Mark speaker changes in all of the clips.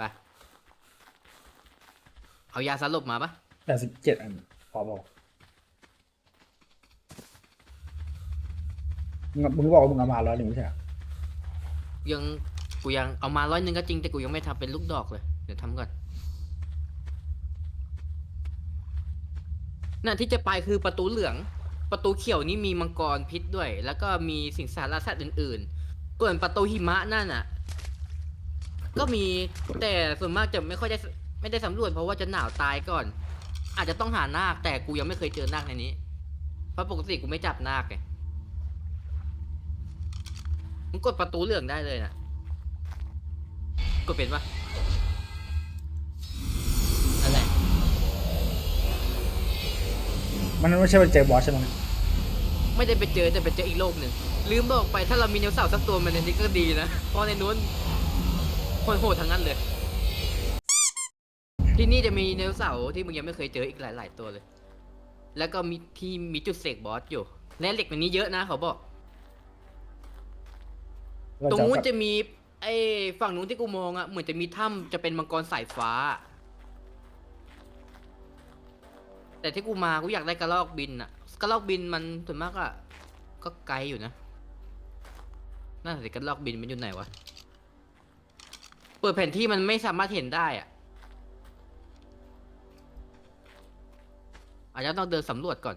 Speaker 1: ไปเอายาสลบมาปะ
Speaker 2: แปดสิบเจ็ดอันพอบอกมึงมึงบอกว่ามึงเอามาร้อยหนึ่งไม่ใช่เหรอ
Speaker 1: ยังกูยังเอามาร้อยหนึ่งก็จริงแต่กูยังไม่ทำเป็นลูกดอกเลย เดี๋ยวทำก่อนนั่นที่จะไปคือประตูเหลือง ประตูเขียวนี่มีมังกรพิษด้วย แล้วก็มีสิงสารสัตว์อื่นๆส่วนประตูหิมะนั่นน่ะ ก็มีแต่ส่วนมากจะไม่ค่อยได้สไม่ได้สำรวจเพราะว่าจะหนาวตายก่อน อาจจะต้องหานาคแต่กูยังไม่เคยเจอนาคในนี้ เพราะปกติกูไม่จับนาคไงมึงกดประตูเหลืองได้เลยนะกดเป็นปะนั่นแหละ
Speaker 2: มันไม่ใช่ว่าเจอบอสใช่ไหม
Speaker 1: ไม่ได้ไปเจอแต่ไปเจออีกโลกหนึ่งลืมบอกไปถ้าเรามีเนวเสาร์สักตัวมันในนี้ก็ดีนะเพราะในนู้น คนโหดทั้งนั้นเลย ที่นี่จะมีเนวเสาร์ที่มึงยังไม่เคยเจออีกหลาย ๆ ตัวเลย แล้วก็มีที่มีจุดเสกบอสอยู่ และเหล็กในนี้เยอะนะเขาบอก ตรงนู้นจะมี ไอ้ฝั่งนู้นที่กูมองอะเหมือนจะมีถ้ำจะเป็นมังกรสายฟ้า แต่ที่กูมากูอยากได้กระรอกบินอะกระรอกบินมันส่วนมากอะก็ไกลอยู่นะน่าจะกระรอกบินมันอยู่ไหนวะ เปิดแผนที่มันไม่สามารถเห็นได้อะอาจจะต้องเดินสำรวจก่อน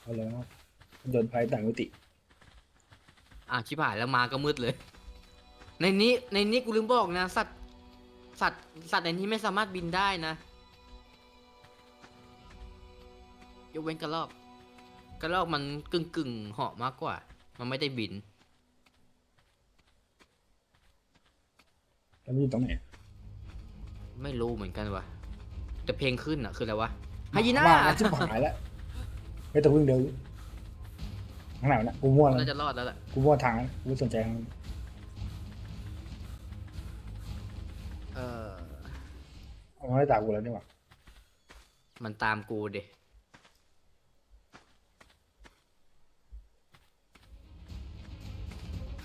Speaker 2: เอาเลยครับโดนภัยต่างมิติ
Speaker 1: อะชิบหายแล้วมาก็มืดเลย ในนี้ในนี้กูลืมบอกนะ สัตว์สัตว์สัตว์ในนี้ไม่สามารถบินได้นะ ยกเว้นกระรอกกระรอกมันกึ่งกึ่งๆเหาะมากกว่า มันไม่ได้บิน
Speaker 2: แล้วมันอยู่ตรงไหน
Speaker 1: ไม่รู้เหมือนกันวะแต่เพลงขึ้นอะคืออะไรวะไฮยีน่า
Speaker 2: บ้ชิบหายแล้วไม่ต้องวิ่งเร็วข้างไหนวะนะกูมั่วแล้ว
Speaker 1: น่าจะรอดแล้วล่ะ
Speaker 2: กูมั่วทางแล้วกูไม่สนใจทางนั้น
Speaker 1: เออ
Speaker 2: เอาไม่ได้ตามกูแล้วนี่หว่า
Speaker 1: มันตามกูเด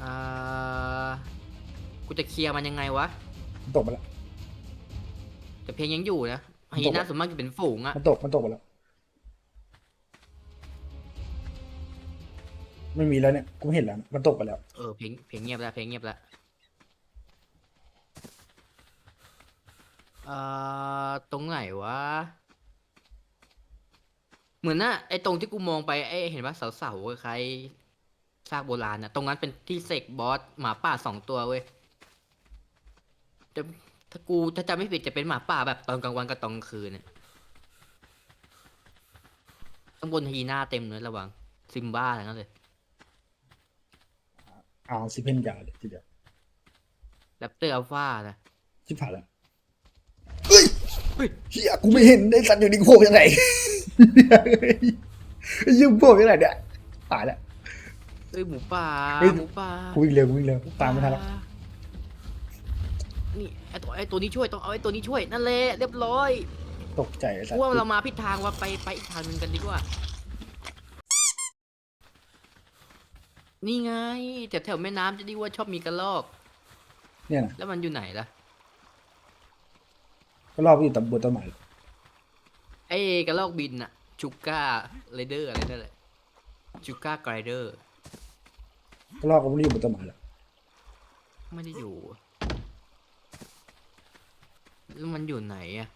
Speaker 1: อ่า กูจะเคลียร์มันยังไงวะ
Speaker 2: มันตกไปแล้ว
Speaker 1: แต่เพลงยังอยู่นะไฮยีน่าส่วนมากจะเป็นฝูงอะ
Speaker 2: มันตก มันตกไปแล้ว ไม่มีแล้วเนี่ย กูเห็นแล้วนะมันตกไปแล้ว
Speaker 1: เออเพลงเพลงเงียบแล้วเพลงเงียบแล้วเอ่อตรงไหนวะ เหมือนน่ะไอ้ตรงที่กูมองไปไอ้เห็นว่าเสาๆคล้ายๆซากโบราณนะตรงนั้นเป็นที่เสกบอสหมาป่าสองตัวเว้ย แต่ถ้ากูถ้าจำไม่ผิดจะเป็นหมาป่าแบบตอนกลางวันกับตอนกลางคืนเนี่ยข้างบนฮีน่าเต็มเลยระวังซิมบ้าอะไรนั่นเลย
Speaker 2: เอาซิเพนยาเลยทีเดียว
Speaker 1: แรปเตอร์อัลฟานะ
Speaker 2: ชิบหายแล้วเฮ้ย
Speaker 1: เฮ้ย
Speaker 2: เฮียกูไม่เห็นไอ้สัตว์อยู่ในโพกยังไงไอ้ยิ่งโพกยังไงเนี่ยตายแล้ว
Speaker 1: เอ้ยหมูป่า
Speaker 2: เฮ้ย
Speaker 1: หมูป่า
Speaker 2: กูวิ่งเร็วกูวิ่งเร็วตามไม่ทันแล้ว
Speaker 1: นี่ไอตัวไอตัวนี้ช่วยต้องเอาไอตัวนี้ช่วยนั่นแหละเรียบร้อย
Speaker 2: ตกใจไอ้สัต
Speaker 1: กู
Speaker 2: ว์
Speaker 1: ว่าเรามาผิดทางว่าไปไปอีกทางหนึงกันดีกว่า นี่ไงแถวแถวแม่น้ำจะดีว่าชอบมีกระรอก
Speaker 2: เนี่ยนะ
Speaker 1: แล้วมันอยู่ไหนล่ะ
Speaker 2: ก็รอบอยู่ตำบลต้นไม้
Speaker 1: ไอ้กระรอกบินอะชูก้าไรเดอร์อะไรนั่นแหละชูก้าไกรเดอร์
Speaker 2: ก็รอบก็ไม่ได้อยู่บนต้นไม้แล้ว
Speaker 1: ไม่ได้อยู่ แล้วมันอยู่ไหนอะ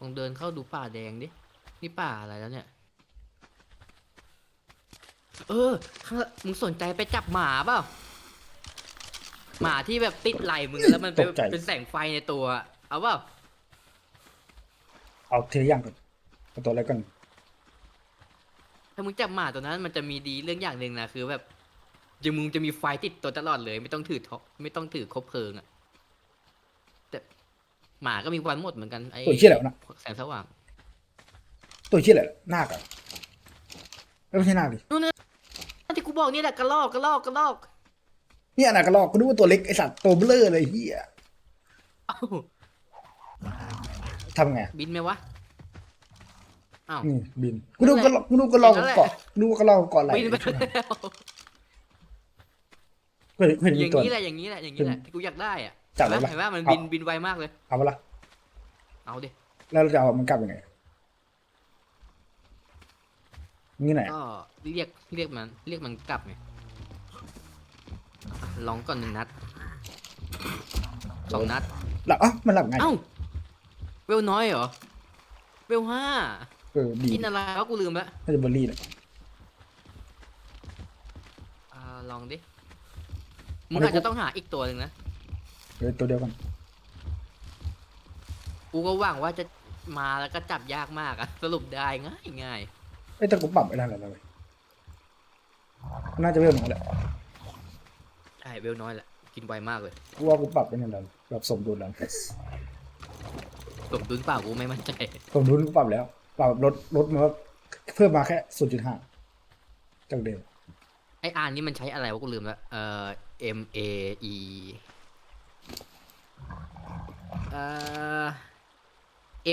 Speaker 1: ลองเดินเข้าดูป่าแดงดิ นี่ป่าอะไรแล้วเนี่ย เออข้างมึงสนใจไปจับหมาเปล่า หมาที่แบบติดไหลมึงแล้วมันเป็นเป็นแสงไฟในตัว เอาเปล่า
Speaker 2: เอาเทียอย่างก่อนเอาตัวอะไรก่อน
Speaker 1: ถ้ามึงจับหมาตัวนั้นมันจะมีดีเรื่องอย่างหนึ่งนะคือแบบจะมึงจะมีไฟติดตัวตลอดเลย ไม่ต้องถือท็อปไม่ต้องถือคบเพลิงอะแต่ หมาก็มีควันหมดเหมือนกันไอ้
Speaker 2: ตัวเชี่ยอะไรวะนะ
Speaker 1: แสงสว่าง
Speaker 2: ตัวเชี่ยอะไรหน้ากันไม่ใช่หน้าดิ
Speaker 1: นู่นนะที่กูบอกนี่แหละกระลอกกระลอกกระลอก
Speaker 2: เนี่ยนะกระรอกกูนึกว่าตัวเล็กไอสัตว์ตัวเบลอเลยเฮีย
Speaker 1: เอ้า
Speaker 2: ทำไง
Speaker 1: บินไหมวะอ้าว
Speaker 2: นี่บินกูนึกว่ากระรอกกูนึกว่ากระรอก
Speaker 1: นั่นแหละ
Speaker 2: เกาะนึกว่ากระรอกเกาะไหล
Speaker 1: บินไปแล้ว
Speaker 2: ก็เห็นเห็น
Speaker 1: อ
Speaker 2: มี
Speaker 1: ย่าง
Speaker 2: ตัว
Speaker 1: นี้แหละอย่างนี้แหละอย่างนี้แหละที่กูอยากได้อะ
Speaker 2: จับได้ปะ
Speaker 1: เห็นว่ามัน
Speaker 2: เอา
Speaker 1: บินบินไวมากเลย
Speaker 2: เอาปะล่ะ
Speaker 1: เอาดิ
Speaker 2: แล้วเราจะเอามันกลับยังไง นี่ไหน
Speaker 1: ก็เรียกเรียกมันเรียกมันกลับไงอะลองก่อนหนึ่งนัดสองนัด
Speaker 2: หลับอะมันหลับไง
Speaker 1: เอ้า เวลน้อยเหรอ เวลห้า
Speaker 2: เออดี
Speaker 1: กินอะไรวะกูลืมละ
Speaker 2: น่าจะเบอร์รี่แหละ
Speaker 1: อ่าลองดิ มึง
Speaker 2: เอาไป
Speaker 1: อาจจะต้องหาอีกตัวหนึ่งนะ
Speaker 2: เดี๋ยวตัวเดียวกัน
Speaker 1: กูก็หวังว่าจะมาแล้วก็จับยากมากอะสรุปได้ง่ายง่าย
Speaker 2: เอ้ยแต่กูปรับไม่ได้แล้วนะเว้ยน่าจะเริ่มของแหละ
Speaker 1: ใช่เวลน้อยแหละกินไวมากเลย
Speaker 2: กูว่ากูปรับไปนั่นแล้วแบบสมดุลแล้ว
Speaker 1: สมดุลเปล่ากูไม่มั่นใจ
Speaker 2: สมดุลกูปรับแล้ว ปรับลดลดมาเพิ่มมาแค่ศูนย์จุดห้าจากเดิม
Speaker 1: ไออ่านนี่มันใช้อะไรวะกูลืมแล้วเอ่อ M A E เอ่อ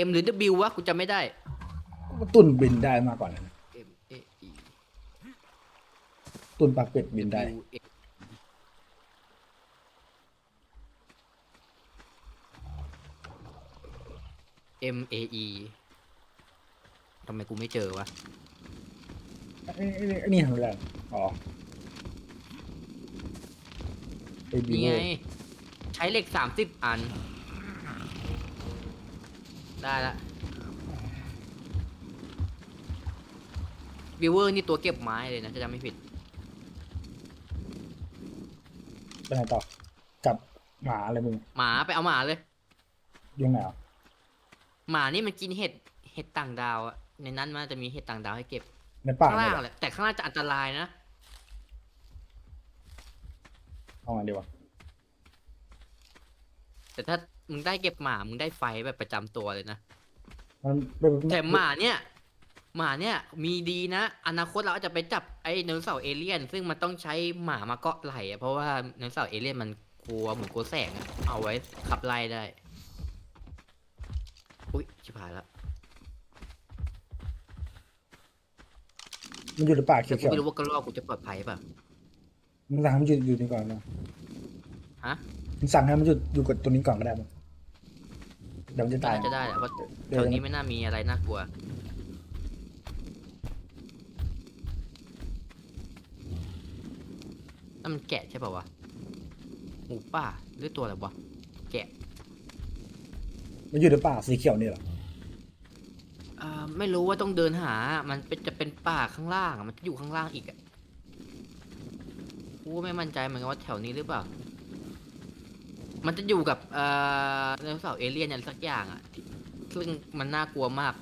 Speaker 1: M หรือ W วะกูจำไม่ได้
Speaker 2: ตุนบินได้มากกว่านั้น
Speaker 1: M A E
Speaker 2: ตุนปากเป็ดบินได้
Speaker 1: W A E M A E ทำไมกูไม่เจอวะ
Speaker 2: ไอ้ไอ้ไอ้นี่ทำอะไรอ๋อไอ้บี
Speaker 1: นี่
Speaker 2: โว
Speaker 1: ไง ใช้เหล็กสามสิบอัน ได้ละวิวเวอร์นี่ตัวเก็บไม้เลยนะจะจำไม่ผิด
Speaker 2: ไปไหนต่อกับหมาอะไรมึง
Speaker 1: หมาไปเอาหมาเลย
Speaker 2: ยังไงอะ
Speaker 1: หมานี่มันกินเห็ดเห็ดต่างดาวอะในนั้นมันจะมีเห็ดต่างดาวให้เก็บ
Speaker 2: ในป่า
Speaker 1: ข้าง
Speaker 2: เนี่
Speaker 1: ล่าง
Speaker 2: ยเหรอ
Speaker 1: แหละแต่ข้างล่างจะอันตรายนะ
Speaker 2: เอาไงดีวะ
Speaker 1: แต่ถ้า มึงได้เก็บหมา มึงได้ไฟแบบประจำตัวเลยนะ
Speaker 2: มันเป็น
Speaker 1: แต่หมาเนี่ย หมาเนี่ยมีดีนะ อนาคตเราอาจจะไปจับไอ้ไดโนเสาร์เอเลี่ยน ซึ่งมันต้องใช้หมามาเกาะไหล่อะเพราะว่าไดโนเสาร์เอเลี่ยนมันกลัวเหมือนกลัวแสงอะเอาไว้ขับไล่ได้ อุ้ยชิบหายแล้ว
Speaker 2: มันอยู่ในป่า
Speaker 1: แต่กู
Speaker 2: เขียว
Speaker 1: ไม่รู้ว่ากระรอกกูจะปลอดภัยป่ะ
Speaker 2: ๆมึงสั่งให้มันอยู่อยู่นี่ก่อนนะ
Speaker 1: ฮะ
Speaker 2: มึงสั่งให้มันอยู่อยู่กับตัวนี้ก่อนก็ได้มั้ง เดี๋ยวมันจะตาย
Speaker 1: น่าจะได้แหละเพราะ
Speaker 2: เดี๋
Speaker 1: แถ
Speaker 2: ยว
Speaker 1: วนี้ไม่น่ามีอะไรน่ากลัว นั่นมันแกะใช่ป่าวะ หมูป่าหรือตัวอะไรวะ แกะ
Speaker 2: มันอยู่ในป่าสีเขียวนี่เหรอ
Speaker 1: อ่าไม่รู้ว่าต้องเดินหา มันเป็นจะเป็นป่าข้างล่างอะมันจะอยู่ข้างล่างอีกอะกูก็ไม่มั่นใจเหมือนกันว่าแถวนี้หรือเปล่า มันจะอยู่กับเอ่อไดโนเสาร์เอเลี่ยนอะไรสักอย่างอะที่ซึ่งมันน่ากลัวมาก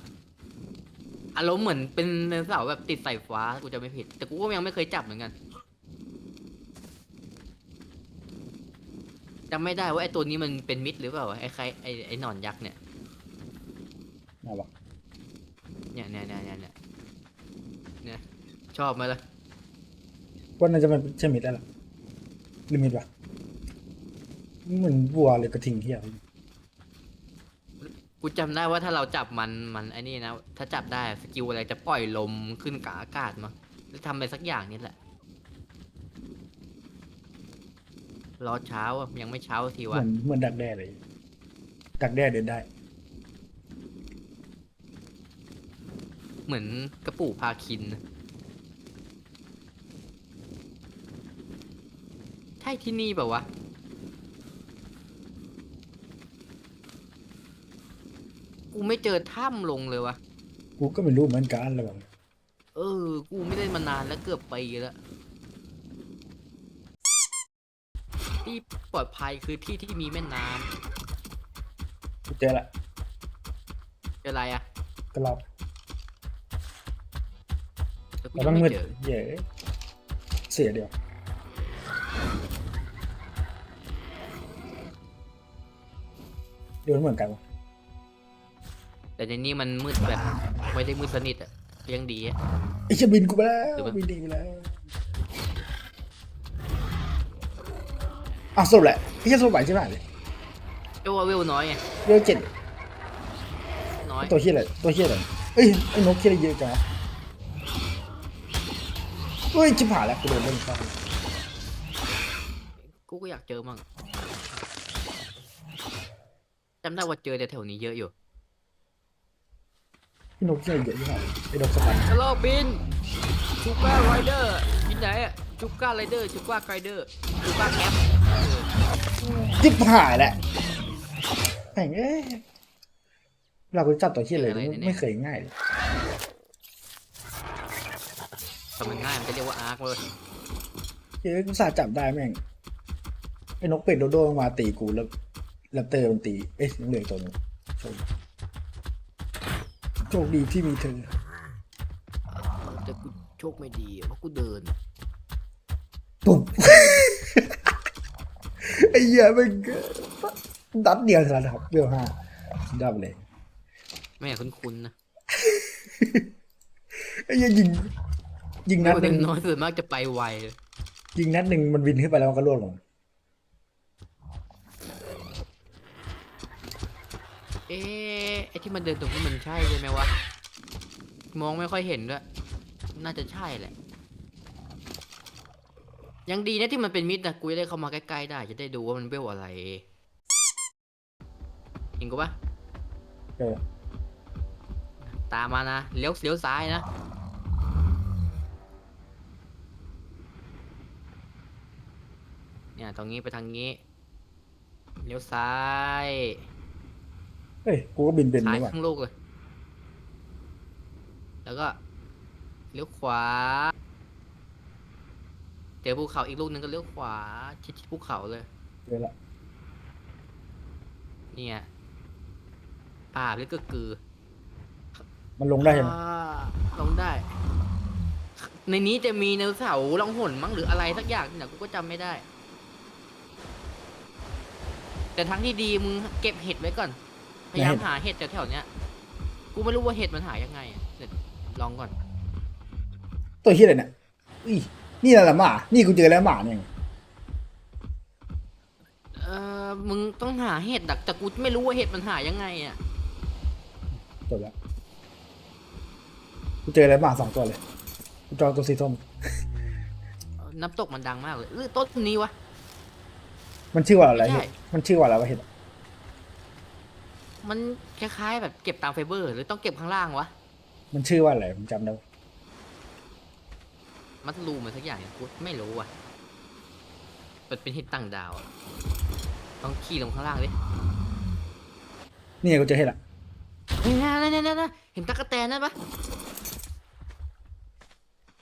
Speaker 1: อารมณ์เหมือนเป็นไดโนเสาร์แบบติดสายฟ้ากูจะไม่ผิด แต่กูก็ยังไม่เคยจับเหมือนกันจำไม่ได้ว่าไอ้ตัวนี้มันเป็นมิตรหรือเปล่าวะไอ้ใครไอ้ไอ้หนอนยักษ์เนี่ย
Speaker 2: น่าวะ
Speaker 1: เนี่ยเนี่ยเนี่ยเนี่ยเนี่ยเนี่ยชอบไหมล่ะ
Speaker 2: ว่าน่าจะเป็นใช่มิดแล้วล่ะลิมิตวะ เหมือนวัวเลยกระทิงเฮีย
Speaker 1: กูจำได้ว่าถ้าเราจับมันมันไอ้นี่นะ ถ้าจับได้สกิลอะไรจะปล่อยลมขึ้นกลางอากาศมาแล้วทำอะไรสักอย่างนี่แหละ รอเช้าอะยังไม่เช้าที
Speaker 2: เห
Speaker 1: วะ
Speaker 2: มือนเหมือนดักแด้เลย ดักแด้เดินได้
Speaker 1: เหมือนกระปูพาคินนะใช่ที่นี่เปล่าวะ กูไม่เจอถ้ำลงเลยวะ
Speaker 2: กูก็ไม่รู้เหมือนกันเลยแบบ
Speaker 1: เออ กูไม่ได้มานานแล้วเกือบปีแล้วที่ปลอดภัยคือที่ที่มีแม่น้
Speaker 2: กูเจอละำ
Speaker 1: เจออะไรอะ
Speaker 2: ก็รอบ
Speaker 1: แต่กู
Speaker 2: เรา
Speaker 1: ยั
Speaker 2: ต้อง
Speaker 1: ง
Speaker 2: มื
Speaker 1: ไม่
Speaker 2: ด
Speaker 1: เจอ
Speaker 2: เย้เสียเดียวเดี๋ยวมันเหมือนกันวะ
Speaker 1: แต่ในนี้มันมืดแบบไม่ได้มืดสนิทอะยังดีอะ
Speaker 2: ไอ้เชี่ยบินกูไปแล้ว
Speaker 1: หรือมัน
Speaker 2: บินดีไปแล้วอ้าวสรุปแหละไอ้เชี่ยสรุปไหวใช่ไหมเลย
Speaker 1: เอว่าเวลน้อยไง
Speaker 2: เรื่องเจ็ด
Speaker 1: น้อย
Speaker 2: ตัวเชี่ยอะไรตัวเชี่ยอะไรเอ้ยไอ้นกเชี่ยอะไรเยอะจังวะเฮ้ยชิบหายแล้วกูโดนเล่นเข้า
Speaker 1: กูก็อยากเจอมั่งจำได้ว่าเจอแต่แถวนี้เยอะอยู่
Speaker 2: พี่นกใหญ่เยอะที่ไหนไอ้นกสปัน
Speaker 1: กระลอกบินชูก้าไรเดอร์บินไหนอะชูก้าไรเดอร์ชูก้าไรเดอร์ชูก้าแคปเออ
Speaker 2: จิบหายแหละแม่งเอ้ยเราก็จับตัวที่เลยไม่ไม่เคยง่ายเลย
Speaker 1: แต่มันง่ายมันจะเรียกว่าอาร์คเลย
Speaker 2: เฮ้ยกูสาห์จับได้แม่งไอ้นกเป็ดโดโดมันมาตีกูแล้วแรปเตอร์มันตีเอ๊ะยังเหลืออกตัวหนึงโชคดี โชคดีที่มีเธอ
Speaker 1: แต่กูโชคไม่ดีอะเพราะกูเดิน
Speaker 2: ปุ๊บ ไอ้เหี้ยมันดัดเดียวเท่านั้นครับเรื่องห้าดับเลย
Speaker 1: ไม่อยากคุ้นๆนะ
Speaker 2: ไอ้เหี้ยยิง ยิงนัดห
Speaker 1: เด็
Speaker 2: นึ่
Speaker 1: ก
Speaker 2: ง
Speaker 1: น้อยส่วนมากจะไปไว
Speaker 2: ยิงนัดหนึ่งมันวินขึ้นไปแล้วมันก็ล่วงลง
Speaker 1: เอ๊ะไอที่มันเดินตรงนี้มันใช่ใช่ไหมวะ มองไม่ค่อยเห็นด้วย น่าจะใช่แหละ ยังดีนะที่มันเป็นมิดนะกูจะได้เข้ามาใกล้ๆได้ จะได้ดูว่ามันเวลอะไรเห็นกูปะ
Speaker 2: เออ
Speaker 1: ตามมานะ เลี้ยวเลี้ยวซ้ายนะ เนี่ย ตรงนี้ไปทางนี้ เลี้ยวซ้าย
Speaker 2: เฮ้ย กูก็บินเป็น
Speaker 1: ซ้าย
Speaker 2: นี่หว่า
Speaker 1: ข้างลูกเลย แล้วก็เลี้ยวขวา เจอภูเขาอีกลูกนึงก็เลี้ยวขวา ชิดๆภูเขาเลย
Speaker 2: เจอละ
Speaker 1: เนี่ยป่าหรือก็คือ
Speaker 2: มันลงได้ใช่ไหม
Speaker 1: อ่าลงได้ ในนี้จะมีไดโนเสาร์ล่องหนมั้งหรืออะไรสักอย่างเนี่ยกูก็จำไม่ได้ แต่ทั้งที่ดีมึงเก็บเห็ดไว้ก่อน พยายามหาเห็ดแถวๆเนี้ย กูไม่รู้ว่าเห็ดมันหายังไงอะเดี๋ยวลองก่อน
Speaker 2: ตัวที่อะไรเนี่ยอุ้ยนี่แหละหมา นี่กูเจอแล้วหมาเนี่ย
Speaker 1: เออมึงต้องหาเห็ดดักแต่กูไม่รู้ว่าเห็ดมันหายังไงอะ
Speaker 2: จบแล้วกูเจอแล้วหมาสองตัวเลยกูจองตัวสีส้ม
Speaker 1: น้ำตกมันดังมากเลยหรือต้นนี้วะ
Speaker 2: มันชื่อว่าอะไร
Speaker 1: ไม่ใช่
Speaker 2: เห็ดมันชื่อว่าอะไรวะเห็ด
Speaker 1: มันคล้ายๆแบบเก็บตามไฟเบอร์ หรือต้องเก็บข้างล่างวะ
Speaker 2: มันชื่อว่าอะไรผมจำได้
Speaker 1: มัดรูมันสักอย่างเนี่ยกูไม่รู้ว่ะมันเป็นเห็ดต่างดาวอะต้องขี่ลงข้างล่างดิ
Speaker 2: นี่ไงกูเจอเห็ดละ
Speaker 1: เฮ้ยนั่นนั่นนั่นนั่นเห็นตะกะแตนนั่นปะ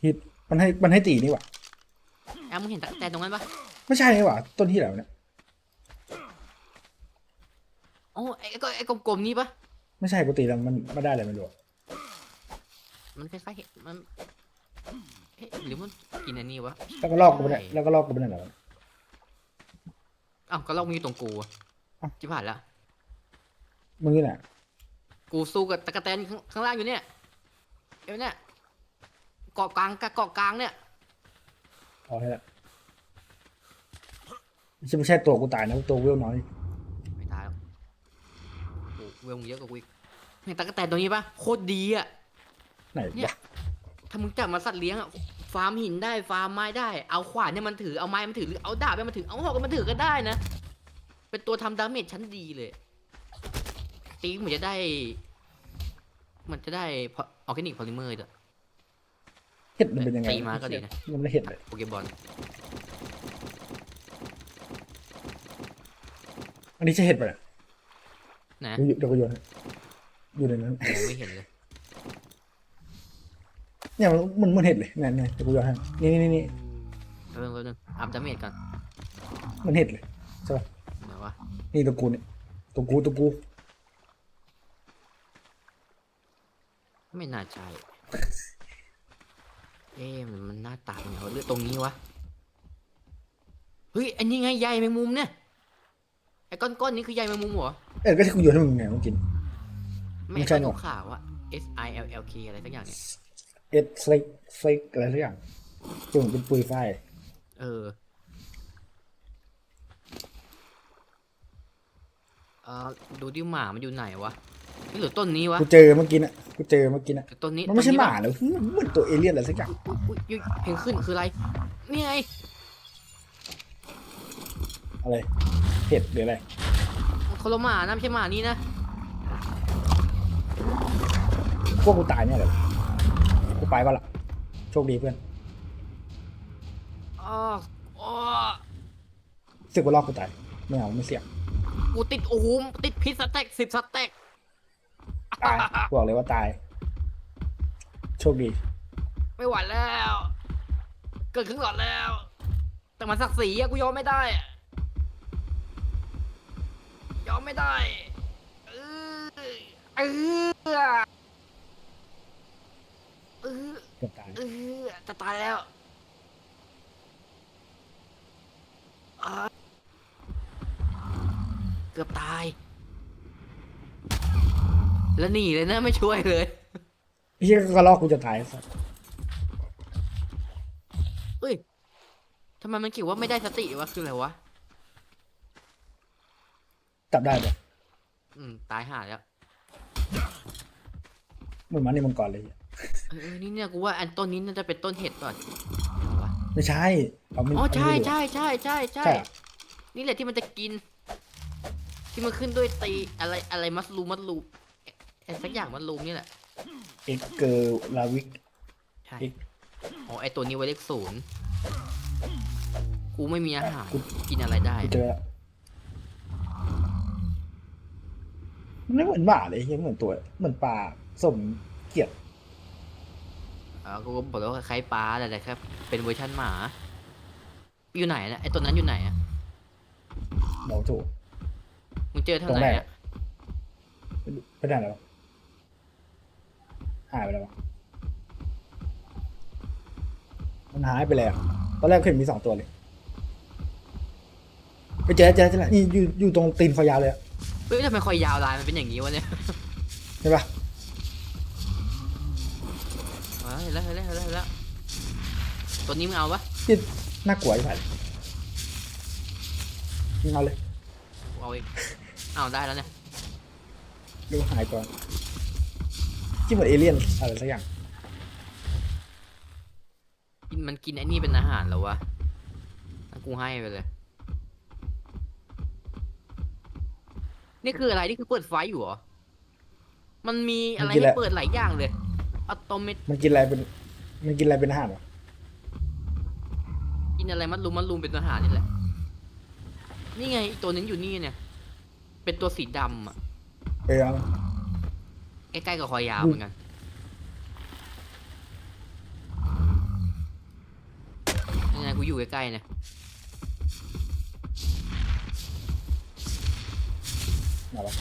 Speaker 2: เห็ดมันให้มันให้ตีนี่หว่า
Speaker 1: แอมมึงเห็นตะกะแตนตรงนั้นปะ
Speaker 2: ไม่ใช่นี่หว่าต้นที่แล้วเนี่ย
Speaker 1: โอ้ไอ้ก็ไอ้กลมๆนี่ปะ
Speaker 2: ไม่ใช่กูตีแล้วมันไม่ได้เลยไม่รู้อะ
Speaker 1: มันคล้ายๆเห็ดมันเอ๊ะหรือมันกินอันนี้วะ
Speaker 2: แล้วก็ลอกกูไปเนี่ย
Speaker 1: ใช่
Speaker 2: แล้วก็ลอกกูไปเนี่ยเหรอ
Speaker 1: อ้าวก็ลอกมันอยู่ตรงกูอะ
Speaker 2: อ้าว
Speaker 1: จิผ่านละ
Speaker 2: มึงนี่แหละ
Speaker 1: กูสู้กับตะกะแตนข้างข้างล่างอยู่เนี่ยเอ้ยเนี่ยเกาะกลางกับเกาะกลางเนี่ย
Speaker 2: เอาให้ละไม่ใช่ไม่ใช่ตัวกูตายนะตัวเวลน้อย
Speaker 1: ไม่ตายแล้วโอ้ เวลมึงเยอะกว่ากูอีกเห็นตะกะแตนตัวนี้ปะโคตรดีอะ
Speaker 2: ไหน
Speaker 1: เนี่
Speaker 2: วะ
Speaker 1: ย ถ้ามึงจับมาสัตว์เลี้ยงอะฟาร์มหินได้ฟาร์มไม้ได้ เอาขวานเนี่ยมันถือเอาไม้มันถือหรือเอาดาบให้มันถือเอาหอกมันถือก็ได้นะ เป็นตัวทำดาเมจชั้นดีเลย ตีเหมือนจะได้ มันจะได้ออร์แกนิกพอลิเมอร์ด้วย
Speaker 2: เห็ดมันเป็นยังไง
Speaker 1: ตีมาก็ดีนะ
Speaker 2: ยังไม่ได้เห็ดเลย
Speaker 1: โปเกบอล
Speaker 2: อันนี้ใช่เห็ดปะเนี่ย
Speaker 1: นะ
Speaker 2: เดี๋ยวกูโยนให้อยู่ในนั้น
Speaker 1: ยังไม่เห็นเลย
Speaker 2: เนี่ยมันมันเหมันเห็ดเลยเนี่ยเนี่ยเดี๋ยวกูโยนให้นี่นี่นี่นี่
Speaker 1: แป๊บนึงแป๊บนึงอัพดาเมจก่อน
Speaker 2: มันเห็ดเลยใช่ปะ
Speaker 1: ไหนวะ
Speaker 2: นี่ตัวกูเนี่ยตัวกูตัวกู
Speaker 1: ไม่น่าใช่เอ๊ะมันมันหน้าตาเป็นไงวะหรือตรงนี้วะ เฮ้ย อันนี้ไงใยแมงมุมเนี่ย ไอ้ก้อนๆนี้คือใยแมงมุมเหรอ
Speaker 2: เออก็ที่กูโยนให้มึงไงเมื่อกี้
Speaker 1: ไม่
Speaker 2: ไม่ใช่
Speaker 1: ใช่
Speaker 2: หรอ
Speaker 1: ขาวๆอะ S I L L K อะไรสักอย่างเนี่ย
Speaker 2: เอ็ดสลิกสลิกอะไรสักอย่างตัวมันเป็นปุยฝ้าย
Speaker 1: เออเอ่อดูดิหมามันอยู่ไหนวะนี่หรือต้นนี้วะ
Speaker 2: กูเจอเมื่อกี้น่ะกูเจอเมื่อกี้น่ะ
Speaker 1: หรือต้นนี้
Speaker 2: มันไม่ใช่
Speaker 1: ต้
Speaker 2: ห
Speaker 1: ปะ
Speaker 2: มาเลยมันเหมือนตัวเอเลี่ยนอะไรสักอย่าง
Speaker 1: อุ๊ยอุ๊ยอุ๊ยเพลงขึ้นคืออะไรนี่ไง
Speaker 2: อะไรเห็ดหรืออะไร
Speaker 1: คนละหมานะไม่ใช่หมานี่นะ
Speaker 2: พวกกูตายเนี่ยเหรอกูไปก็ละโชคดีเพื่อน
Speaker 1: อ๋ออ๋อ
Speaker 2: สึกว่าลอกกูตายไม่เอาไม่เสี่ยง
Speaker 1: กูติดโอ้โหติดพิษสแต็กสิบสแต็ก
Speaker 2: ตายบอกเลยว่าตาย โชคดี
Speaker 1: ไม่ไหวแล้ว เกิดขึ้นก่อนแล้ว แต่มันศักดิ์ศรีอะกูยอมไม่ได้อะ ยอมไม่ได้ เออเออเออ
Speaker 2: เกือบตาย
Speaker 1: เออจะตายแล้วอ่าเกือบตาย แล้วหนีเลยนะไม่ช่วยเลย
Speaker 2: เฮียก็ลอกกูจะตายสัส
Speaker 1: เอ้ยทำไมมันเขียนว่าไม่ได้สติวะคืออะไรวะ
Speaker 2: จับได้ปะ
Speaker 1: อืมตายห่าแล้ว
Speaker 2: เหมือนมันในมังกรเลย
Speaker 1: เออเออนี่เนี่ยกูว่าอันต้นนี้น่าจะเป็นต้นเห็ดก่อนวะ
Speaker 2: ไม่ใช่เอามัน
Speaker 1: อ๋อใช่
Speaker 2: เอามันดู
Speaker 1: ใช่ใช่ใช่ใช่
Speaker 2: ใช่
Speaker 1: นี่แหละที่มันจะกิน ที่มันขึ้นด้วยตีอะไรอะไรมัสลูมมัสลูมเอ๊ะเอ๊ะสักอย่างมัสลูมนี่แหละ
Speaker 2: เอ็กเกอร์ลาวิก
Speaker 1: ใช่
Speaker 2: อีก
Speaker 1: อ๋อไอตัวนี้ไว้เลขศูนย์กูไม่มีอาหารกินอะไรได้
Speaker 2: กูเจอละ มันไม่เหมือนหมาเลยเฮียเหมือนตัว เหมือนปลาสมเกียรติ
Speaker 1: อ่ากูก็บอกแล้วว่าคล้ายๆปลาแต่แต่ครับเป็นเวอร์ชันหมา อยู่ไหนนะไอตัวนั้นอยู่ไหนอะ
Speaker 2: เราถูก
Speaker 1: มึงเจอเท่า
Speaker 2: ตรง
Speaker 1: ไห
Speaker 2: ไหน
Speaker 1: ร่
Speaker 2: อะ
Speaker 1: อะ
Speaker 2: ไปไหนแล้วหายไปแล้ววะมันหายไปแล้วตอนแรกเห็นมีสองตัวเลย ไปเจอเจอเจอนี่อยู่อยู่ตรงตีนคอยาวเลยอะ
Speaker 1: เฮ้ยทำไมคอยยาวลายมันเป็นอย่างนี้วะเนี่ย
Speaker 2: ใช่ปะ
Speaker 1: อ๋อเห็นแล้วเห็นแล้วเห็นแล้วเห็นแล้วตัวนี้มึงเอาปะ
Speaker 2: ที่น่ากลัวที่ผ่านยิงเอาเลย
Speaker 1: กูเอาเองเอาได้แล้วเนี่ย
Speaker 2: ดูหายก่อนที่เหมือนเอเลี่ยนอะไรสักอย่าง
Speaker 1: กินมันกินไอ้นี่เป็นอาหารแล้ววะงั้นกูให้ไปเลย นี่คืออะไร นี่คือเปิดไฟอยู่เหรอ มันมีอะไรให้เปิดหลายอย่างเลยอัตโนมัติ
Speaker 2: มันกินอะไรเป็นมันกินอะไรเป็นอาหารวะ
Speaker 1: กินอะไรมัดลุมมัดลุมเป็นอาหารนี่แหละ นี่ไงอีกตัวนึงอยู่นี่เนี่ย เป็นตัวสีดำอะ
Speaker 2: เออเอา
Speaker 1: ใกล้ๆกับคอยาว
Speaker 2: อืม
Speaker 1: เหมือนกัน ยังไงกูอยู่ใกล้ๆเนี่ย
Speaker 2: เอาวะ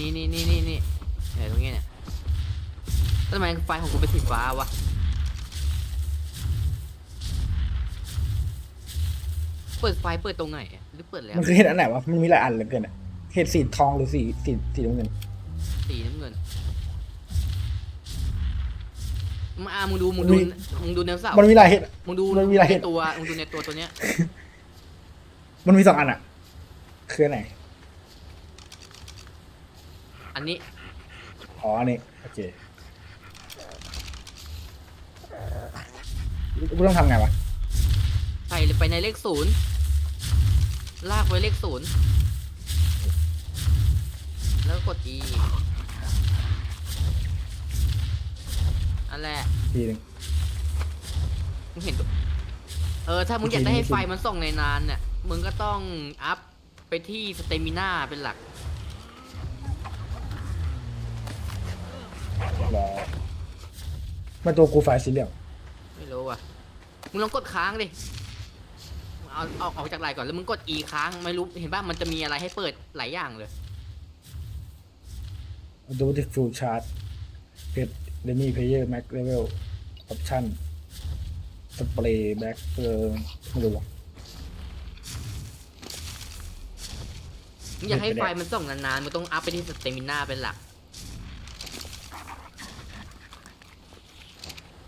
Speaker 1: นี่นี่นี่นี่นี่นี่เออตรงเนี้ยเนี่ยแล้วทำไมไฟของกูเป็นสีฟ้าวะเปิดไฟเปิดตรงไหนอะหรือเปิดแล้ว
Speaker 2: มันคือเห็ดอันไหนวะมันมีหลายอันเหลือเกินอะเห็ดสีทองหรือสีสีสีน้ำเงิน
Speaker 1: สีน้ำเงินมาอะมึงดูมึงดู
Speaker 2: มี
Speaker 1: มึงดูเนื้อเสา
Speaker 2: มันมีหลายเห็ด
Speaker 1: มึงดู
Speaker 2: มันมีหลาย
Speaker 1: ใน
Speaker 2: เห็ด
Speaker 1: ตัวมึงดูในตัวตัวเนี้ย
Speaker 2: มันมีสองอันอะคืออันไหน
Speaker 1: อันนี้
Speaker 2: อ๋ออันนี้โอเคกูต้องทำไงวะ
Speaker 1: ใส่ไปในเลขศูนย์ลากไว้เลขศูนย์แล้วก็กด E อันแหละ
Speaker 2: ทีหนึ่ง
Speaker 1: มึงเห็นตัวเออ ถ้ามึงอยากได้ให้ไฟมันส่องในนานเนี่ย มึงก็ต้องอัพไปที่สเตมิน่าเป็นหลัก
Speaker 2: รอมาตัวกูไฟสีเหลือง
Speaker 1: ไม่รู้ว่ะ มึงลองกดค้างดิ เอาเอาออกจากไลน์ก่อนแล้วมึงกด E ค้างไม่รู้เห็นป่ะมันจะมีอะไรให้เปิดหลายอย่างเลย
Speaker 2: ดูที่ฟูลชาร์ตเพจเดมี่เพลเยอร์แม็กเลเวลออปชั่นสเปรย์แบ็คเออไม่รู้วะ
Speaker 1: มึงอยากให้
Speaker 2: ไม่ได้
Speaker 1: ไฟมันส่องนานๆ มึงต้องอัพไปที่สเตมิน่าเป็นหลัก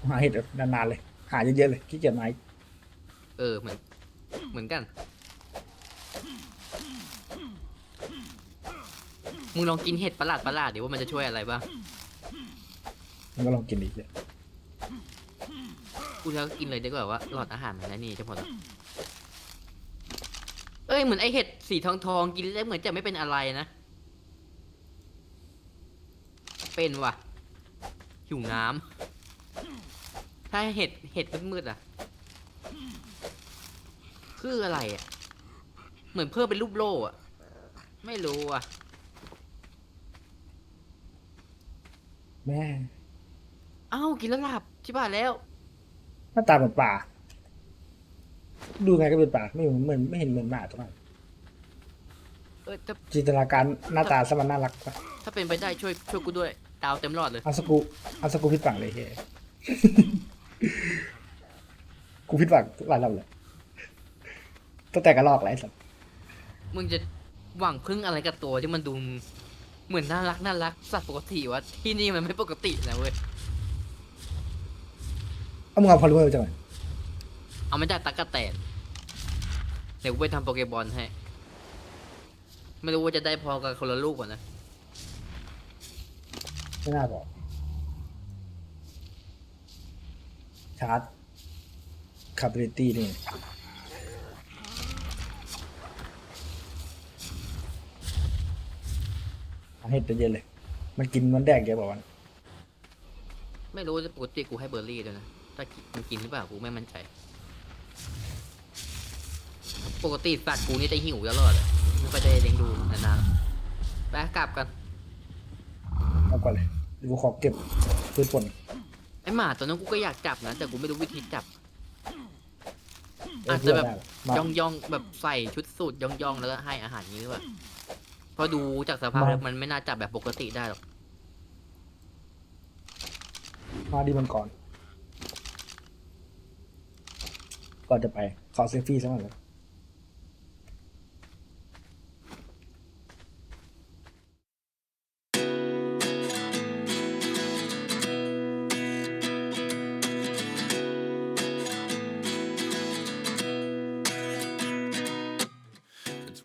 Speaker 2: หาเห็ดนานๆเลย หาเยอะๆเลยขี้เกียจไม้
Speaker 1: เออเหมือนเหมือนกัน มึงลองกินเห็ดประหลาดประหลาดๆเดี๋ยวว่ามันจะช่วยอะไรบ้าง
Speaker 2: มันก็ลองกินอีกเลย
Speaker 1: กูแล้วกินเลยดีกว่าว่าหลอดอาหารมันแล้วนี่จะหมดแล้วเอ้ยอ้ยเหมือนไอเห็ดสีทองทองๆกินแล้วเหมือนจะไม่เป็นอะไรนะ เป็นว่ะหิวน้ำ ถ้าเห็ดเห็ดมืดๆอะ คืออะไรอะ เหมือนเพิ่มเป็นรูปโล่อะ ไม่รู้อะ
Speaker 2: แม่
Speaker 1: เอ้ากินแล้วหลับชิบหายแล้ว
Speaker 2: หน้าตาเหมือนป่า ดูไงก็เป็นป่าไม่เหมือนเหมือนไม่เห็นเหมือนหมาตัวนั้น
Speaker 1: เออถ้า
Speaker 2: จินตนาการหน้าตาสมันน่ารักปะ
Speaker 1: ถ้าเป็นไปได้ช่วยช่วยกูด้วยดาวเต็มหลอดเลย
Speaker 2: เอาสกูเอาสกูพิดฝังเลยเฮ้ย กูพิดฝังหลายรอบเลยตั้งแต่กระลอกแล้วไรสัตว์
Speaker 1: มึงจะหวังพึ่งอะไรกับตัวที่มันดูเหมือนน่ารักน่ารักสัตว์ปกติวะที่นี่มันไม่ปกตินะเว้ย
Speaker 2: เอามึงเอาพอรู้มาจากไหน
Speaker 1: เอามาจากตะกะแตนเดี๋ยวกูไปทำโปเกบอลให้ ไม่รู้ว่าจะได้พอกับคนละลูกก่อนนะ
Speaker 2: ไม่น่าบอก ชาร์จคาบิลิตี้นี่เอาเห็ดเย็นๆเลย มันกินมันแดกเยอะบอกว่า
Speaker 1: ไม่รู้จะปกติกูให้เบอร์รี่ด้วยนะ ถ้ากินมันกินหรือเปล่ากูไม่มั่นใจ ปกติสัตว์กูนี่จะหิวตลอดอะไม่ค่อยได้เลี้ยงดูนานๆไปกลับกัน
Speaker 2: เอาก่อนเลยเดี๋ยวกูขอเก็บพืชผล
Speaker 1: ไอหมาตัวนั้นกูก็อยากจับนะแต่กูไม่รู้วิธีจับ
Speaker 2: เออ
Speaker 1: อาจ
Speaker 2: เพื่
Speaker 1: จะ
Speaker 2: อ
Speaker 1: แบบ
Speaker 2: ได้มา
Speaker 1: ย่องย่องๆแบบใส่ชุดสูทย่องย่องๆแล้วก็ให้อาหารอย่างนี้หรือเปล่าเพราะดูจากสภาพแล้วมันไม่น่าจับแบบปกติได้หรอก
Speaker 2: มาดีมันก่อน ก่อนจะไป ขอเซลฟี่สักหน่อยเลย